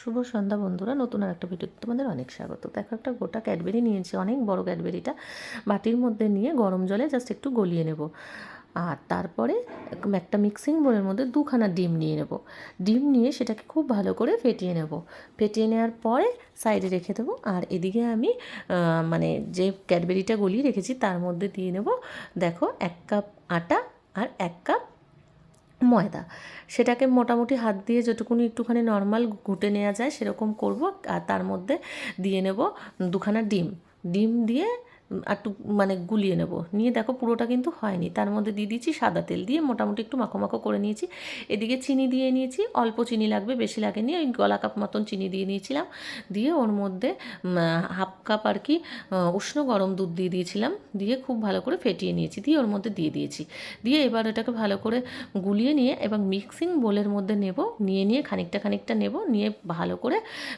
শুভ সন্ধ্যা বন্ধুরা, নতুন আর একটা ভিডিওতে তোমাদের অনেক স্বাগত। দেখো একটা গোটা ক্যাডবেরি নিয়েছি, অনেক বড় ক্যাডবেরিটা। বাটির মধ্যে নিয়ে গরম জলে জাস্ট একটু গলিয়ে নেব। আর তারপরে একটা মিক্সিং বোলের মধ্যে দুখানা ডিম নিয়ে নেব। ডিম নিয়ে সেটাকে খুব ভালো করে ফেটিয়ে নেব। ফেটিয়ে নেওয়ার পরে সাইডে রেখে দেবো। আর এদিকে আমি মানে যে ক্যাডবেরিটা গলিয়ে রেখেছি, তার মধ্যে দিয়ে নেব, দেখো, এক কাপ আটা আর এক কাপ ময়দা। সেটাকে মোটামুটি হাত দিয়ে যেটুকুনি একটুখানি নর্মাল ঘুটে নেওয়া যায় সেরকম করব, আর তার মধ্যে দিয়ে নেব দুখানা ডিম। ডিম দিয়ে একটু মানে গুলিয়ে নেব। নিয়ে দেখো পুরোটা কিন্তু হয়নি। তার মধ্যে দিয়ে দিয়েছি সাদা তেল দিয়ে মোটামুটি একটু মাখো মাখো করে নিয়েছি। এদিকে চিনি দিয়ে নিয়েছি, অল্প চিনি লাগবে, বেশি লাগেনি। ওই গলা কাপ মতন চিনি দিয়ে নিয়েছিলাম। দিয়ে ওর মধ্যে হাফ কাপ আর কি উষ্ণ গরম দুধ দিয়ে দিয়েছিলাম। দিয়ে খুব ভালো করে ফেটিয়ে নিয়েছি। দিয়ে ওর মধ্যে দিয়ে দিয়েছি। দিয়ে এবার এটাকে ভালো করে গুলিয়ে নিয়ে এবং মিক্সিং বোলের মধ্যে নেব। নিয়ে নিয়ে খানিকটা খানিকটা নেব। নিয়ে ভালো করে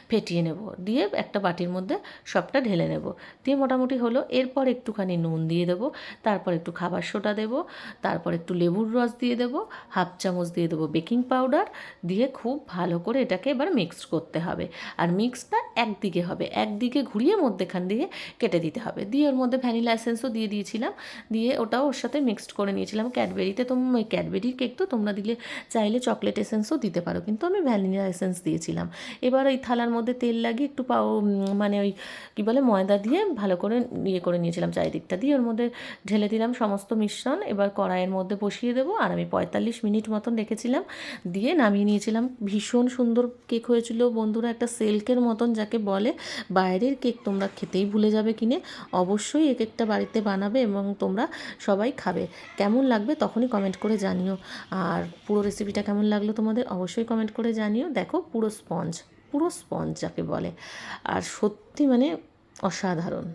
ফেটিয়ে নেব। দিয়ে একটা বাটির মধ্যে সবটা ঢেলে নেব। দিয়ে মোটামুটি হলো। এরপর একটুখানি নুন দিয়ে দেবো, তারপর একটু খাবার সোটা দেবো, তারপর একটু লেবুর রস দিয়ে দেবো, হাফ চামচ দিয়ে দেবো বেকিং পাউডার, দিয়ে খুব ভালো করে এটাকে এবার মিক্সড করতে হবে। আর মিক্সটা একদিকে হবে। একদিকে ঘুরিয়ে মধ্যেখান দিয়ে কেটে দিতে হবে। দিয়ে ওর মধ্যে ভ্যানিলা এসেন্সও দিয়ে দিয়েছিলাম। দিয়ে ওটাও ওর সাথে মিক্সড করে নিয়েছিলাম। ক্যাডবেরিতে তোম ক্যাডবেরির কেক তো তোমরা দিলে চাইলে চকলেট এসেন্সও দিতে পারো। কিন্তু আমি ভ্যানিলা এসেন্স দিয়েছিলাম। এবার ওই থালার মধ্যে তেল লাগিয়ে একটু পাও মানে ওই কী বলে ময়দা দিয়ে ভালো করে ইয়ে করে নিয়েছিলাম চারিদিকটা। দিয়ে ওর মধ্যে ঢেলে দিলাম সমস্ত মিশ্রণ। এবার কড়াইয়ের মধ্যে বসিয়ে দেবো। আর আমি পঁয়তাল্লিশ মিনিট মতন রেখেছিলাম। দিয়ে নামিয়ে নিয়েছিলাম। ভীষণ সুন্দর কেক হয়েছিল। বন্ধুরা একটা সেলকের মতন যাকে বলে, বাইরের কেক তোমরা খেতেই ভুলে যাবে কিনে। অবশ্যই এক একটা বাড়িতে বানাবে এবং তোমরা সবাই খাবে। কেমন লাগবে তখনই কমেন্ট করে জানিও। আর পুরো রেসিপিটা কেমন লাগল তোমাদের অবশ্যই কমেন্ট করে জানিও। দেখো, পুরো স্পঞ্জ পুরো স্পঞ্জ যাকে বলে। আর সত্যি মানে অসাধারণ।